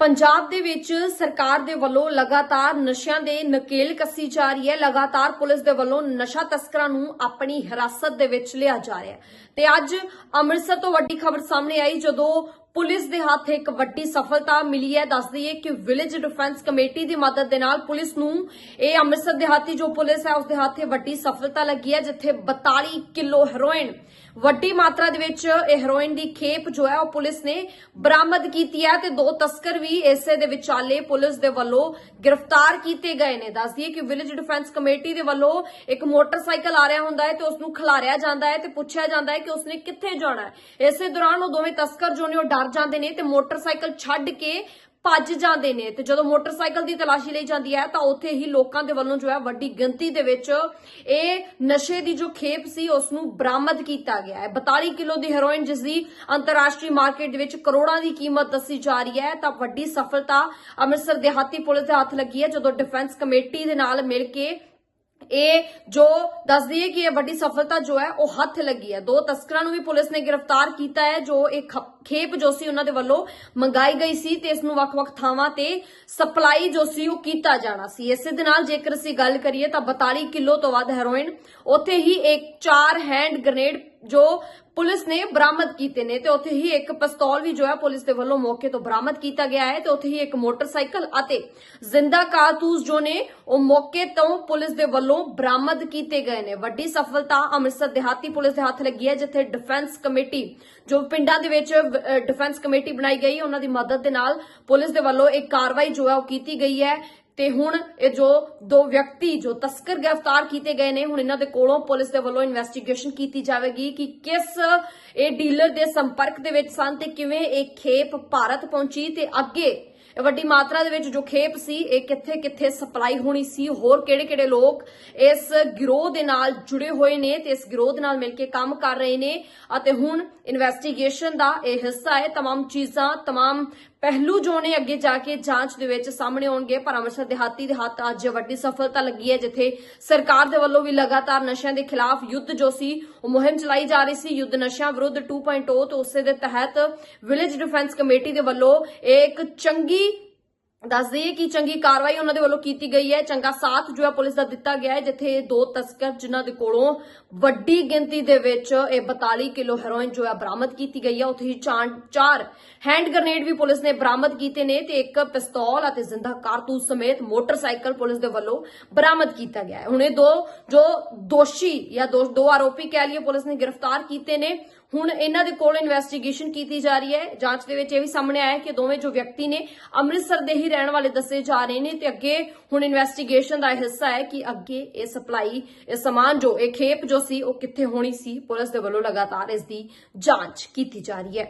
ਪੰਜਾਬ ਦੇ ਵਿੱਚ ਸਰਕਾਰ ਦੇ ਵੱਲੋਂ ਲਗਾਤਾਰ ਨਸ਼ਿਆਂ ਦੇ ਨਕੇਲ ਕੱਸੀ ਜਾ ਰਹੀ ਹੈ। ਲਗਾਤਾਰ ਪੁਲਿਸ ਦੇ ਵੱਲੋਂ ਨਸ਼ਾ ਤਸਕਰਾਂ ਨੂੰ ਆਪਣੀ ਹਿਰਾਸਤ ਦੇ ਵਿੱਚ ਲਿਆ ਜਾ ਰਿਹਾ ਹੈ। ਤੇ ਅੱਜ ਅੰਮ੍ਰਿਤਸਰ ਤੋਂ ਵੱਡੀ ਖਬਰ ਸਾਹਮਣੇ ਆਈ, ਜਦੋਂ ਪੁਲਿਸ ਦੇ ਹੱਥ ਇੱਕ ਵੱਡੀ ਸਫਲਤਾ ਮਿਲੀ ਹੈ। ਦੱਸ ਦਈਏ ਕਿ ਵਿਲੇਜ ਡਿਫੈਂਸ ਕਮੇਟੀ ਦੀ ਮਦਦ ਦੇ ਨਾਲ ਪੁਲਿਸ ਨੂੰ ਇਹ ਅੰਮ੍ਰਿਤਸਰ ਦੇਹਾਤੀ ਜੋ ਪੁਲਿਸ ਹੈ, ਉਸ ਦੇ ਹੱਥੇ ਵੱਡੀ ਸਫਲਤਾ ਲੱਗੀ ਹੈ, ਜਿੱਥੇ 42 ਕਿਲੋ ਹੈਰੋਇਨ, ਵੱਡੀ ਮਾਤਰਾ ਦੇ ਵਿੱਚ ਇਹ ਹੈਰੋਇਨ ਦੀ ਖੇਪ ਜੋ ਹੈ, ਉਹ ਪੁਲਿਸ ਨੇ ਬਰਾਮਦ ਕੀਤੀ ਹੈ ਤੇ ਦੋ ਤਸਕਰ ਵੀ ਇਸੇ ਦੇ ਵਿਚਾਲੇ ਪੁਲਿਸ ਦੇ ਵੱਲੋਂ ਗ੍ਰਿਫਤਾਰ ਕੀਤੇ ਗਏ ਨੇ। ਦੱਸ ਦਈਏ ਕਿ ਵਿਲੇਜ ਡਿਫੈਂਸ ਕਮੇਟੀ ਦੇ ਵੱਲੋਂ ਇੱਕ ਮੋਟਰਸਾਈਕਲ ਆ ਰਿਹਾ ਹੁੰਦਾ ਹੈ ਤੇ ਉਸ ਨੂੰ ਖਿਲਾਰਿਆ ਜਾਂਦਾ ਹੈ ਤੇ ਪੁੱਛਿਆ ਜਾਂਦਾ ਹੈ ਕਿ ਉਸਨੇ ਕਿੱਥੇ ਜਾਣਾ ਹੈ। ਇਸੇ ਦੌਰਾਨ ਉਹ ਦੋਵੇਂ ਤਸਕਰ ਜੋ ਨੇ ਉਹ ਡਰ ਜਾਂਦੇ ਨੇ ਤੇ ਮੋਟਰਸਾਈਕਲ ਛੱਡ ਕੇ ਭੱਜ ਜਾਂਦੇ ਨੇ। ਤੇ ਜਦੋਂ ਮੋਟਰਸਾਈਕਲ ਦੀ ਤਲਾਸ਼ੀ ਲਈ ਜਾਂਦੀ ਹੈ, ਤਾਂ ਉੱਥੇ ਹੀ ਲੋਕਾਂ ਦੇ ਵੱਲੋਂ ਜੋ ਹੈ ਵੱਡੀ ਗਿਣਤੀ ਦੇ ਵਿੱਚ ਇਹ ਨਸ਼ੇ ਦੀ ਜੋ ਖੇਪ ਸੀ ਉਸ ਨੂੰ ਬਰਾਮਦ ਕੀਤਾ ਗਿਆ ਹੈ। 42 ਕਿਲੋ ਦੀ ਹੈਰੋਇਨ ਜਿਸ ਦੀ ਅੰਤਰਰਾਸ਼ਟਰੀ ਮਾਰਕੀਟ ਦੇ ਵਿੱਚ ਕਰੋੜਾਂ ਦੀ ਕੀਮਤ ਦੱਸੀ ਜਾ ਰਹੀ ਹੈ, ਤਾਂ ਵੱਡੀ ਸਫਲਤਾ ਅੰਮ੍ਰਿਤਸਰ ਦਿਹਾਤੀ ਪੁਲਿਸ ਦੇ ਹੱਥ ਲੱਗੀ ਹੈ, ਜਦੋਂ ਡਿਫੈਂਸ ਕਮੇਟੀ ਦੇ ਨਾਲ ਮਿਲ ਕੇ ਇਹ ਜੋ ਦੱਸਦੀ ਹੈ ਕਿ ਇਹ ਵੱਡੀ ਸਫਲਤਾ ਜੋ ਹੈ, ਉਹ ਹੱਥ ਲੱਗੀ ਹੈ। ਦੋ ਤਸਕਰਾਂ ਨੂੰ ਵੀ ਪੁਲਿਸ ਨੇ ਗ੍ਰਿਫਤਾਰ ਕੀਤਾ ਹੈ, ਜੋ ਇਹ ਖੇਪ ਜੋ ਸੀ ਉਹਨਾਂ ਦੇ ਵੱਲੋਂ ਮੰਗਾਈ ਗਈ ਸੀ ਤੇ ਇਸ ਨੂੰ ਵੱਖ-ਵੱਖ ਥਾਵਾਂ ਤੇ ਸਪਲਾਈ ਜੋ ਸੀ ਉਹ ਕੀਤਾ ਜਾਣਾ ਸੀ। ਇਸੇ ਦੇ ਨਾਲ ਜੇਕਰ ਅਸੀਂ ਗੱਲ ਕਰੀਏ ਤਾਂ 42 ਕਿਲੋ ਤੋਂ ਵੱਧ ਹੈਰੋਇਨ, ਉੱਥੇ ਹੀ ਇੱਕ ਚਾਰ ਹੈਂਡ ਗ੍ਰਨੇਡ ਜੋ ਪੁਲਿਸ ਨੇ ਬਰਾਮਦ ਕੀਤੇ ਨੇ ਤੇ ਉੱਥੇ ਹੀ ਇੱਕ ਪਿਸਤੌਲ ਵੀ ਜੋ ਹੈ ਪੁਲਿਸ ਦੇ ਵੱਲੋਂ ਮੌਕੇ ਤੋਂ ਬਰਾਮਦ ਕੀਤਾ ਗਿਆ ਹੈ ਤੇ ਉੱਥੇ ਹੀ ਇੱਕ ਮੋਟਰਸਾਈਕਲ ਅਤੇ ਜ਼ਿੰਦਾ ਕਾਰਤੂਸ ਜੋ ਨੇ ਉਹ ਮੌਕੇ ਤੋਂ ਪੁਲਿਸ ਦੇ ਵੱਲੋਂ ਬਰਾਮਦ ਕੀਤੇ ਗਏ ਨੇ। ਵੱਡੀ ਸਫਲਤਾ ਅੰਮ੍ਰਿਤਸਰ ਦਿਹਾਤੀ ਪੁਲਿਸ ਦੇ ਹੱਥ ਲੱਗੀ ਹੈ, ਜਿੱਥੇ ਡਿਫੈਂਸ ਕਮੇਟੀ ਜੋ ਪਿੰਡਾਂ ਦੇ ਵਿੱਚ ਡਿਫੈਂਸ ਕਮੇਟੀ ਬਣਾਈ ਗਈ, ਉਹਨਾਂ ਦੀ ਮਦਦ ਦੇ ਨਾਲ ਪੁਲਿਸ ਦੇ ਵੱਲੋਂ ਇੱਕ ਕਾਰਵਾਈ ਜੋ ਹੈ ਉਹ ਕੀਤੀ ਗਈ ਹੈ। ਤੇ ਹੁਣ ਇਹ ਜੋ ਦੋ ਵਿਅਕਤੀ, ਜੋ ਤਸਕਰ ਗ੍ਰਿਫਤਾਰ ਕੀਤੇ ਗਏ ਨੇ, ਹੁਣ ਇਹਨਾਂ ਦੇ ਕੋਲੋਂ ਪੁਲਿਸ ਦੇ ਵੱਲੋਂ ਇਨਵੈਸਟੀਗੇਸ਼ਨ ਕੀਤੀ ਜਾਵੇਗੀ ਕਿ ਕਿਸ ਇਹ ਡੀਲਰ ਦੇ ਸੰਪਰਕ ਦੇ ਵਿੱਚ ਸਨ ਤੇ ਕਿਵੇਂ ਇਹ ਖੇਪ ਭਾਰਤ ਪਹੁੰਚੀ ਤੇ ਅੱਗੇ ਵੱਡੀ ਮਾਤਰਾ ਦੇ ਵਿੱਚ ਜੋ ਖੇਪ ਸੀ ਇਹ ਕਿੱਥੇ ਕਿੱਥੇ ਸਪਲਾਈ ਹੋਣੀ ਸੀ ਹੋਰ ਕਿਹੜੇ ਕਿਹੜੇ ਲੋਕ ਇਸ ਗਿਰੋਹ ਦੇ ਨਾਲ ਜੁੜੇ ਹੋਏ ਨੇ ਤੇ ਇਸ ਗਿਰੋਹ ਦੇ ਨਾਲ ਮਿਲ ਕੇ ਕੰਮ ਕਰ ਰਹੇ ਨੇ ਅਤੇ ਹੁਣ ਇਨਵੈਸਟੀਗੇਸ਼ਨ ਦਾ ਇਹ ਹਿੱਸਾ ਹੈ तमाम ਚੀਜ਼ਾਂ तमाम ਪਹਿਲੂ ਜੋ ਨੇ ਅੱਗੇ ਜਾ ਕੇ ਜਾਂਚ ਦੇ ਵਿੱਚ ਸਾਹਮਣੇ ਆਉਣਗੇ ਪਰ ਅੰਮ੍ਰਿਤਸਰ ਦਿਹਾਤੀ ਦੇ ਹੱਥ ਅੱਜ ਵੱਡੀ ਸਫਲਤਾ ਲੱਗੀ ਹੈ ਜਿੱਥੇ ਸਰਕਾਰ ਦੇ ਵੱਲੋਂ ਵੀ ਲਗਾਤਾਰ ਨਸ਼ਿਆਂ ਦੇ ਖਿਲਾਫ ਯੁੱਧ ਜੋ ਸੀ ਉਹ ਮੁਹਿੰਮ ਚਲਾਈ ਜਾ ਰਹੀ ਸੀ ਯੁੱਧ ਨਸ਼ਿਆਂ ਵਿਰੁੱਧ 2.0 ਤੇ ਉਸੇ ਦੇ ਤਹਿਤ ਵਿਲੇਜ ਡਿਫੈਂਸ ਕਮੇਟੀ ਦੇ ਵੱਲੋਂ ਇੱਕ ਚੰਗੀ ਦੱਸ ਦਈਏ ਕਿ ਚੰਗੀ ਕਾਰਵਾਈ ਉਹਨਾਂ ਦੇ ਵੱਲੋਂ ਕੀਤੀ ਗਈ ਹੈ। ਚੰਗਾ ਸਾਥ ਜੋ ਹੈ ਪੁਲਿਸ ਦਾ ਦਿੱਤਾ ਗਿਆ ਹੈ, ਜਿੱਥੇ ਦੋ ਤਸਕਰ ਜਿਨ੍ਹਾਂ ਦੇ ਕੋਲੋਂ ਵੱਡੀ ਗਿਣਤੀ ਦੇ ਵਿੱਚ ਇਹ 42 ਕਿਲੋ ਹੈਰੋਇਨ ਜੋ ਹੈ ਬਰਾਮਦ ਕੀਤੀ ਗਈ ਹੈ। ਉੱਥੇ ਹੀ ਚਾਰ ਹੈਂਡ ਗ੍ਰਨੇਡ ਵੀ ਪੁਲਿਸ ਨੇ ਬਰਾਮਦ ਕੀਤੇ ਨੇ ਤੇ ਇੱਕ ਪਿਸਤੌਲ ਅਤੇ ਜ਼ਿੰਦਾ ਕਾਰਤੂਸ ਸਮੇਤ ਮੋਟਰਸਾਈਕਲ ਪੁਲਿਸ ਦੇ ਵੱਲੋਂ ਬਰਾਮਦ ਕੀਤਾ ਗਿਆ ਹੈ। ਹੁਣ ਇਹ ਦੋ, ਜੋ ਦੋਸ਼ੀ ਜਾਂ ਦੋ ਦੋ ਆਰੋਪੀ ਕਹਿ ਲਈਏ ਪੁਲਿਸ ਨੇ ਗ੍ਰਿਫਤਾਰ ਕੀਤੇ ਨੇ। ਹੁਣ ਇਹਨਾਂ ਦੇ ਕੋਲ ਇਨਵੈਸਟੀਗੇਸ਼ਨ ਕੀਤੀ ਜਾ ਰਹੀ ਹੈ। ਜਾਂਚ ਦੇ ਵਿੱਚ ਇਹ ਵੀ ਸਾਹਮਣੇ ਆਇਆ ਕਿ ਦੋਵੇਂ ਜੋ ਵਿਅਕਤੀ ਨੇ ਅੰਮ੍ਰਿਤਸਰ ਦੇ ਹੀ ਰਹਿਣ ਵਾਲੇ ਦੱਸੇ ਜਾ ਰਹੇ ਨੇ ਤੇ ਅੱਗੇ ਹੁਣ ਇਨਵੈਸਟੀਗੇਸ਼ਨ ਦਾ ਹਿੱਸਾ ਹੈ ਕਿ ਅੱਗੇ ਇਹ ਸਪਲਾਈ, ਇਹ ਸਮਾਨ ਜੋ, ਇਹ ਖੇਪ ਜੋ ਸੀ, ਉਹ ਕਿੱਥੇ ਹੋਣੀ ਸੀ, ਪੁਲਿਸ ਦੇ ਵੱਲੋਂ ਲਗਾਤਾਰ ਇਸ ਦੀ ਜਾਂਚ ਕੀਤੀ ਜਾ ਰਹੀ ਹੈ।